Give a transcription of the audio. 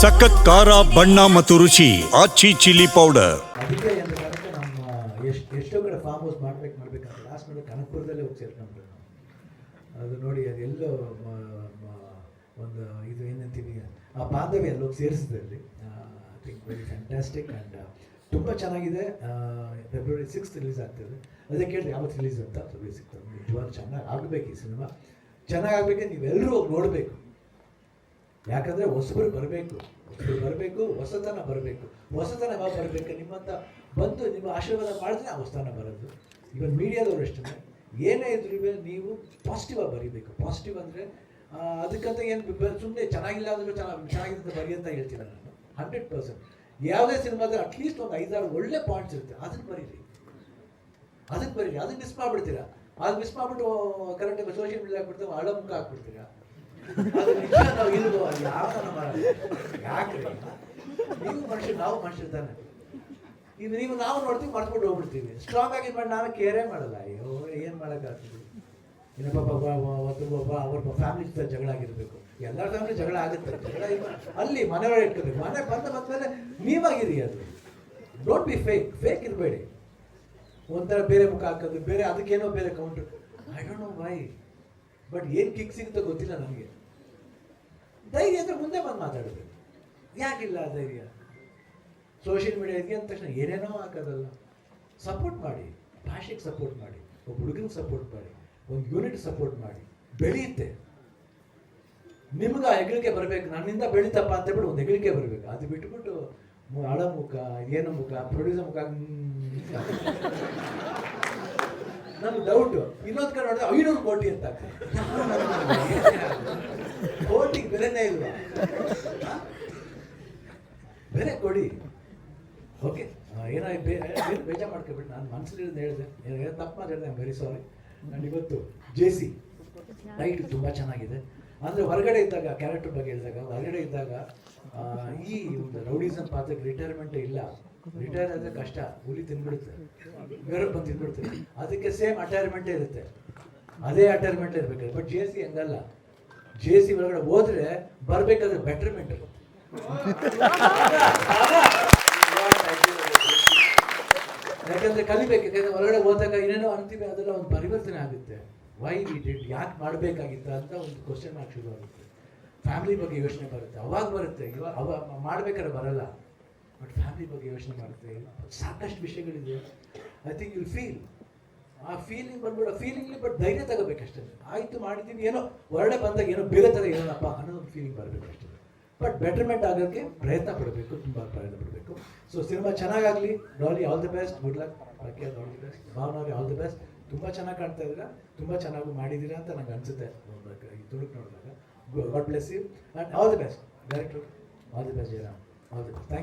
ಸಖತ್ ಖಾರ, ಬಣ್ಣ ಮತ್ತು ರುಚಿ ಆಚಿ ಚಿಲ್ಲಿ ಪೌಡರ್ ಅದಕ್ಕೆ ಕಾರಣಕ್ಕೆ ನಮ್ಮ ಎಷ್ಟು, ಎಷ್ಟೋ ಕಡೆ ಫಾರ್ಮ್ ಹೌಸ್ ಮಾಡ್ಬೇಕು, ಮಾಡ್ಬೇಕಂತ ಲಾಸ್ಟ್ ಮೇಲೆ ಕನಕಪುರದಲ್ಲೇ ಹೋಗಿ ಸೇರ್ಕೊಂಡ್ರು ನಾವು ಅದು ನೋಡಿ ಅದೆಲ್ಲೋ ಒಂದು ಇದು ಏನಂತೀವಿ, ಆ ಬಾಂಧವ್ಯ ಅಲ್ಲಿ ಹೋಗಿ ಸೇರಿಸಿದೆ ಅಲ್ಲಿ. I think very fantastic and ತುಂಬ ಚೆನ್ನಾಗಿದೆ. ಫೆಬ್ರವರಿ ಸಿಕ್ಸ್ತ್ ರಿಲೀಸ್ ಆಗ್ತದೆ. ಅದೇ ಕೇಳಿದ್ರೆ ಯಾವತ್ತು ರಿಲೀಸ್ ಅಂತ. ಫೆಬ್ರವರಿ ಸಿಕ್ಸ್ ಚೆನ್ನಾಗಿ ಆಗಬೇಕು ಈ ಸಿನಿಮಾ ಚೆನ್ನಾಗಿ ಆಗಬೇಕೆ ನೀವೆಲ್ಲರೂ ಹೋಗಿ ನೋಡಬೇಕು. ಯಾಕಂದ್ರೆ ಹೊಸಬರು ಬರಬೇಕು ಹೊಸಬರು ಬರಬೇಕು, ಹೊಸತನ ಬರಬೇಕು. ಹೊಸತನ ಯಾವಾಗ ಬರಬೇಕು? ನಿಮ್ಮಂತ ಬಂದು ನಿಮ್ಮ ಆಶೀರ್ವಾದ ಮಾಡಿದ್ರೆ ಆ ಹೊಸತನ ಬರೋದು. ಇವನ್ ಮೀಡಿಯಾದವರು ಅಷ್ಟೇ ಏನೇ ಇದ್ರೂ ನೀವು ಪಾಸಿಟಿವ್ ಆಗಿ ಬರೀಬೇಕು. ಪಾಸಿಟಿವ್ ಅಂದರೆ ಅದಕ್ಕಂತ ಏನು ಸುಮ್ಮನೆ ಚೆನ್ನಾಗಿಲ್ಲ ಅಂದ್ರೆ ಚೆನ್ನಾಗಿ ಚೆನ್ನಾಗಿದೆ ಅಂತ ಬರಿ ಅಂತ ಹೇಳ್ತೀನಿ ನಾನು. ಹಂಡ್ರೆಡ್ ಪರ್ಸೆಂಟ್ ಯಾವುದೇ ಸಿನಿಮಾದಲ್ಲಿ ಅಟ್ಲೀಸ್ಟ್ ಒಂದು ಐದಾರು ಒಳ್ಳೆ ಪಾಯಿಂಟ್ಸ್ ಇರುತ್ತೆ. ಅದನ್ನ ಬರೀರಿ. ಅದಕ್ಕೆ ಬರೀರಿ. ಅದನ್ನ ಮಿಸ್ ಮಾಡ್ಬಿಡ್ತೀರಾ? ಅದು ಮಿಸ್ ಮಾಡ್ಬಿಟ್ಟು ಕರೆಕ್ಟಾಗಿ ಸೋಷಿಯಲ್ ಮೀಡಿಯಾ ಹಾಕ್ಬಿಡ್ತೀವಿ ಹಳ ಮುಖ ಹಾಕ್ಬಿಡ್ತೀರಾ? ಅದು ಯಾಕ್ರಿ ನೀವು ಮನುಷ್ಯ ನಾವು ಮನುಷ್ಯರು ತಾನೆ ಈಗ ನೀವು ನಾವು ನೋಡ್ತೀವಿ ಮರ್ತ್ಬಿಟ್ಟು ಹೋಗ್ಬಿಡ್ತೀವಿ ಸ್ಟ್ರಾಂಗ್ ಆಗಿ ನಾನು ಕೇರೇ ಮಾಡಲ್ಲ ಅಯ್ಯೋ ಏನು ಮಾಡೋಕ್ಕಾಗ್ತದೆ ಇನ್ನು ಪಾಪ ಒಬ್ಬ ಒಬ್ಬ ಅವ್ರ ಫ್ಯಾಮಿಲಿ ಜೊತೆ ಜಗಳ ಆಗಿರ್ಬೇಕು ಎಲ್ಲರ ಫ್ಯಾಮಿಲಿ ಜಗಳ ಆಗುತ್ತೆ ಜಗಳ ಅಲ್ಲಿ ಮನೆಯೊಳಗೆ ಇಟ್ಕೋಬೇಕು ಮನೆ ಬಂದ ಬಂದ್ಮೇಲೆ ನೀವಾಗಿರಿ ಅದು ಡೋಂಟ್ ಬಿ ಫೇಕ್ ಫೇಕ್ ಇರಬೇಡಿ ಒಂಥರ ಬೇರೆ ಮುಖ ಹಾಕೋದು ಬೇರೆ ಅದಕ್ಕೇನೋ ಬೇರೆ counter I don't know why but ಏನು ಕಿಕ್ ಸಿಗುತ್ತೋ ಗೊತ್ತಿಲ್ಲ ನನಗೆ ಧೈರ್ಯ ಅಂದ್ರೆ ಮುಂದೆ ಬಂದು ಮಾತಾಡಬೇಕು. ಯಾಕಿಲ್ಲ ಧೈರ್ಯ? ಸೋಷಿಯಲ್ ಮೀಡಿಯಾ ಇದೆಯಾ ಅಂದ ತಕ್ಷಣ ಏನೇನೋ ಹಾಕೋದಲ್ಲ. ಸಪೋರ್ಟ್ ಮಾಡಿ. ಭಾಷೆಗೆ ಸಪೋರ್ಟ್ ಮಾಡಿ. ಒಬ್ಬ ಹುಡುಗನಿಗೆ ಸಪೋರ್ಟ್ ಮಾಡಿ. ಒಂದು ಯೂನಿಟ್ ಸಪೋರ್ಟ್ ಮಾಡಿ. ಬೆಳೆಯುತ್ತೆ. ನಿಮ್ಗೆ ಆ ಹೆಗ್ಳಿಕೆ ಬರಬೇಕು. ನನ್ನಿಂದ ಬೆಳೀತಪ್ಪ ಅಂತ ಹೇಳ್ಬಿಟ್ಟು ಒಂದು ಹೆಗ್ಳಿಕೆ ಬರಬೇಕು. ಅದು ಬಿಟ್ಬಿಟ್ಟು ಅಳಮುಖ ಏನು ಮುಖ ಪ್ರೊಡ್ಯೂಸರ್ ಮುಖ ನಮ್ಗೆ ಡೌಟ್ ಇನ್ನೊಂದು ಕಡೆ ನೋಡಿದ್ರೆ ಐನೂರು ಕೋಟಿ ಅಂತ. ಕೋಟಿ ಬೆಲೆನೇ ಇಲ್ಲ? ಬೆಲೆ ಕೊಡಿ. ಓಕೆ ಏನಾಯ್ತು ಬೇಜಾರು ಮಾಡ್ಕೊಬಿಟ್ಟು ನಾನು ಮನಸ್ಸಲ್ಲಿ ಹೇಳಿದೆ. ತಪ್ಪು ಹೇಳಿದೆ ವೆರಿ ಸಾರಿ ನಾನು ಇವತ್ತು ಜೆ ಸಿ ನೈಟ್ ತುಂಬ ಚೆನ್ನಾಗಿದೆ. ಅಂದರೆ ಹೊರಗಡೆ ಇದ್ದಾಗ ಕ್ಯಾರೆಕ್ಟರ್ ಬಗ್ಗೆ ಹೇಳಿದಾಗ, ಹೊರಗಡೆ ಇದ್ದಾಗ ಈ ಒಂದು ರೌಡಿಸಮ್ ಪಾತ್ರಕ್ಕೆ ರಿಟೈರ್ಮೆಂಟ್ ಇಲ್ಲ. ರಿಟೈರ್ ಆದರೆ ಕಷ್ಟ. ಹುಲಿ ತಿನ್ಬಿಡುತ್ತೆ. ಬೇರೆ ಬಂದು ತಿನ್ಬಿಡುತ್ತೆ. ಅದಕ್ಕೆ ಸೇಮ್ ಅಟೈರ್ಮೆಂಟೇ ಇರುತ್ತೆ. ಅದೇ ಅಟೈರ್ಮೆಂಟ್ ಇರಬೇಕು. ಬಟ್ ಜೆ ಸಿ ಹಂಗಲ್ಲ. ಜೆ ಸಿ ಒಳಗಡೆ ಹೋದ್ರೆ ಬರಬೇಕಾದ್ರೆ ಬೆಟರ್ಮೆಂಟ್ ಯಾಕಂದ್ರೆ ಕಲಿಬೇಕು. ಯಾಕಂದ್ರೆ ಹೊರಗಡೆ ಹೋದಾಗ ಏನೇನೋ ಅಂತೀವಿ, ಅದೆಲ್ಲ ಒಂದು ಪರಿವರ್ತನೆ ಆಗುತ್ತೆ. ವೈ ವಿ ಡಿಡ್ ಯಾಕೆ ಮಾಡಬೇಕಾಗಿತ್ತು ಅಂತ ಒಂದು ಕ್ವಶನ್ ಮಾರ್ಕ್ ಶುರು ಆಗುತ್ತೆ ಫ್ಯಾಮಿಲಿ ಬಗ್ಗೆ ಯೋಚನೆ ಬರುತ್ತೆ. ಅವಾಗ ಬರುತ್ತೆ. ಇವಾಗ ಅವ ಮಾಡ್ಬೇಕಾದ್ರೆ ಬರಲ್ಲ. ಬಟ್ ಫ್ಯಾಮಿಲಿ ಬಗ್ಗೆ ಯೋಚನೆ ಮಾಡುತ್ತೆ ಸಾಕಷ್ಟು ವಿಷಯಗಳಿದೆ. ಐ ಥಿಂಕ್ ಯು ಫೀಲ್ ಆ ಫೀಲಿಂಗ್ ಬಂದ್ಬಿಡ. ಫೀಲಿಂಗ್ಲಿ ಬಟ್ ಧೈರ್ಯ ತಗೋಬೇಕಷ್ಟೇ ಆಯಿತು ಮಾಡಿದ್ದೀವಿ ಏನೋ ಹೊರಡೆ ಬಂದಾಗ ಏನೋ ಬೇರೆ ಥರ ಏನಪ್ಪ ಅನ್ನೋ ಒಂದು ಫೀಲಿಂಗ್ ಬರಬೇಕಷ್ಟೇ ಬಟ್ ಬೆಟರ್ಮೆಂಟ್ ಆಗೋಕ್ಕೆ ಪ್ರಯತ್ನ ಪಡಬೇಕು, ತುಂಬ ಪ್ರಯತ್ನ ಪಡಬೇಕು. So cinema ಚೆನ್ನಾಗಾಗಲಿ. Daali all the best good luck ಬಾಕಿ ಆಲ್ ದಿ ಬೆಸ್ಟ್ ಭಾವನವ್ರಿಗೆ ಆಲ್ ದಿ ಬೆಸ್ಟ್ ತುಂಬ ಚೆನ್ನಾಗಿ ಕಾಣ್ತಾ ಇದ್ದೀರಾ? ತುಂಬ ಚೆನ್ನಾಗಿ ಮಾಡಿದ್ದೀರಾ ಅಂತ ನಂಗೆ ಅನಿಸುತ್ತೆ. ಈ ತುಳುಕ್ ನೋಡಿದಾಗ. God bless you and all the best director all the best Jayaram all the best thank you